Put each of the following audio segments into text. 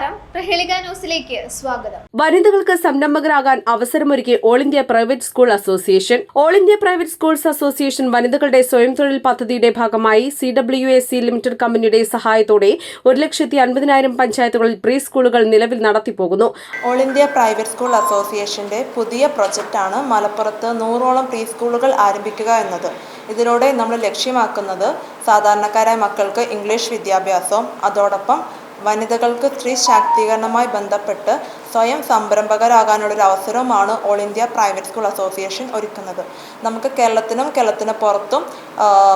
നമസ്കാരം. പ്രഹേളിക ന്യൂസിലേക്ക് സ്വാഗതം. വനിതകൾക്ക് സംരംഭകരാകാൻ അവസരമൊരുക്കി all India private school association. All India private schools association വനിതകളുടെ സ്വയം തൊഴിൽ പദ്ധതിയുടെ ഭാഗമായി C W A C limited കമ്പനിയുടെ സഹായത്തോടെ ഒരു ലക്ഷത്തി അൻപതിനായിരം പഞ്ചായത്തുകളിൽ പ്രീ സ്കൂളുകൾ നിലവിൽ നടത്തിപ്പോകുന്നു. ഓൾ ഇന്ത്യ പ്രൈവറ്റ് സ്കൂൾ അസോസിയേഷന്റെ പുതിയ പ്രൊജക്റ്റാണ് മലപ്പുറത്ത് നൂറോളം പ്രീ സ്കൂളുകൾ ആരംഭിക്കുക എന്നത്. ഇതിലൂടെ നമ്മൾ ലക്ഷ്യമാക്കുന്നത് സാധാരണക്കാരായ മക്കൾക്ക് ഇംഗ്ലീഷ് വിദ്യാഭ്യാസവും അതോടൊപ്പം വനിതകൾക്ക് സ്ത്രീ ശാക്തീകരണവുമായി ബന്ധപ്പെട്ട് സ്വയം സംരംഭകരാകാനുള്ള ഒരു അവസരവുമാണ് all India private school association ഒരുക്കുന്നത്. നമുക്ക് കേരളത്തിനും കേരളത്തിന് പുറത്തും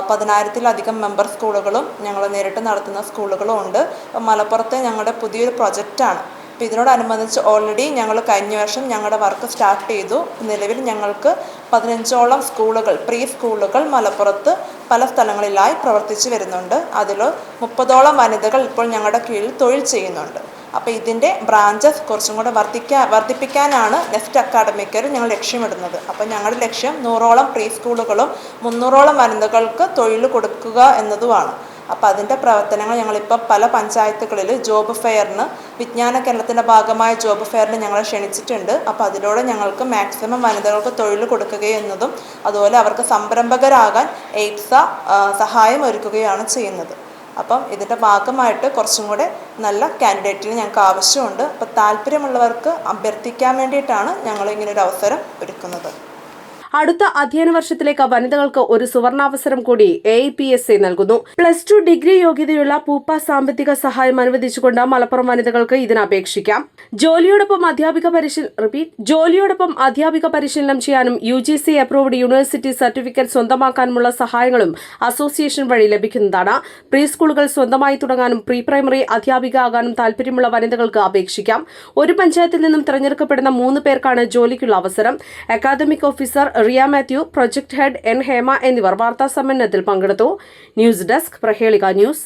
പതിനായിരത്തിലധികം മെമ്പർ സ്കൂളുകളും ഞങ്ങൾ നേരിട്ട് നടത്തുന്ന സ്കൂളുകളും ഉണ്ട്. മലപ്പുറത്തെ ഞങ്ങളുടെ പുതിയൊരു പ്രൊജക്റ്റാണ്. അപ്പോൾ ഇതിനോടനുബന്ധിച്ച് ഓൾറെഡി ഞങ്ങൾ കഴിഞ്ഞ വർഷം ഞങ്ങളുടെ വർക്ക് സ്റ്റാർട്ട് ചെയ്തു. നിലവിൽ ഞങ്ങൾക്ക് പതിനഞ്ചോളം സ്കൂളുകൾ പ്രീ സ്കൂളുകൾ മലപ്പുറത്ത് പല സ്ഥലങ്ങളിലായി പ്രവർത്തിച്ചു വരുന്നുണ്ട്. അതിൽ മുപ്പതോളം വനിതകൾ ഇപ്പോൾ ഞങ്ങളുടെ കീഴിൽ തൊഴിൽ ചെയ്യുന്നുണ്ട്. അപ്പോൾ ഇതിന്റെ ബ്രാഞ്ചസ് കുറച്ചും കൂടെ വർദ്ധിക്കാൻ വർദ്ധിപ്പിക്കാനാണ് നെക്സ്റ്റ് അക്കാഡമിക്കർ ഞങ്ങൾ ലക്ഷ്യമിടുന്നത്. അപ്പോൾ ഞങ്ങളുടെ ലക്ഷ്യം നൂറോളം പ്രീ സ്കൂളുകളും മുന്നൂറോളം വനിതകൾക്ക് തൊഴിൽ കൊടുക്കുക എന്നതുമാണ്. അപ്പോൾ അതിന്റെ പ്രവർത്തനങ്ങൾ ഞങ്ങളിപ്പോൾ പല പഞ്ചായത്തുകളിൽ ജോബ് ഫെയറിന് വിജ്ഞാന കേരളത്തിന്റെ ഭാഗമായ ജോബ് ഫെയറിന് ഞങ്ങൾ ക്ഷണിച്ചിട്ടുണ്ട്. അപ്പോൾ അതിലൂടെ ഞങ്ങൾക്ക് മാക്സിമം വനിതകൾക്ക് തൊഴിൽ കൊടുക്കുകയെന്നതും അതുപോലെ അവർക്ക് സംരംഭകരാകാൻ എയ്ഡ്സ സഹായം ഒരുക്കുകയാണ് ചെയ്യുന്നത്. അപ്പം ഇതിന്റെ ഭാഗമായിട്ട് കുറച്ചും കൂടെ നല്ല കാൻഡിഡേറ്റിന് ഞങ്ങൾക്ക് ആവശ്യമുണ്ട്. അപ്പോൾ താല്പര്യമുള്ളവർക്ക് അഭ്യർത്ഥിക്കാൻ വേണ്ടിയിട്ടാണ് ഞങ്ങൾ ഇങ്ങനെ ഒരു അവസരം ഒരുക്കുന്നത്. അടുത്ത അധ്യയന വർഷത്തിലേക്ക് വനിതകൾക്ക് ഒരു സുവർണാവസരം കൂടി എ പി എസ് എ നൽകുന്നു. പ്ലസ് ടു ഡിഗ്രി യോഗ്യതയുള്ള പൂപ്പ സാമ്പത്തിക സഹായം അനുവദിച്ചുകൊണ്ട് മലപ്പുറം വനിതകൾക്ക് ഇതിന് അപേക്ഷിക്കാം. ജോലിയോടൊപ്പം അധ്യാപിക പരിശീലനം റിപ്പീറ്റ് ജോലിയോടൊപ്പം അധ്യാപിക പരിശീലനം ചെയ്യാനും U G C approved university certificate സ്വന്തമാക്കാനുമുള്ള സഹായങ്ങളും അസോസിയേഷൻ വഴി ലഭിക്കുന്നതാണ്. പ്രീ സ്കൂളുകൾ സ്വന്തമായി തുടങ്ങാനും പ്രീ പ്രൈമറി അധ്യാപിക ആകാനും താല്പര്യമുള്ള വനിതകൾക്ക് അപേക്ഷിക്കാം. ഒരു പഞ്ചായത്തിൽ നിന്നും തിരഞ്ഞെടുക്കപ്പെടുന്ന മൂന്ന് പേർക്കാണ് ജോലിക്കുള്ള അവസരം. Academic officer Riya Mathew project head N Hema എന്നിവർ വാർത്താ സമ്മേളനത്തിൽ പങ്കെടുത്തു. News desk Prahelika news.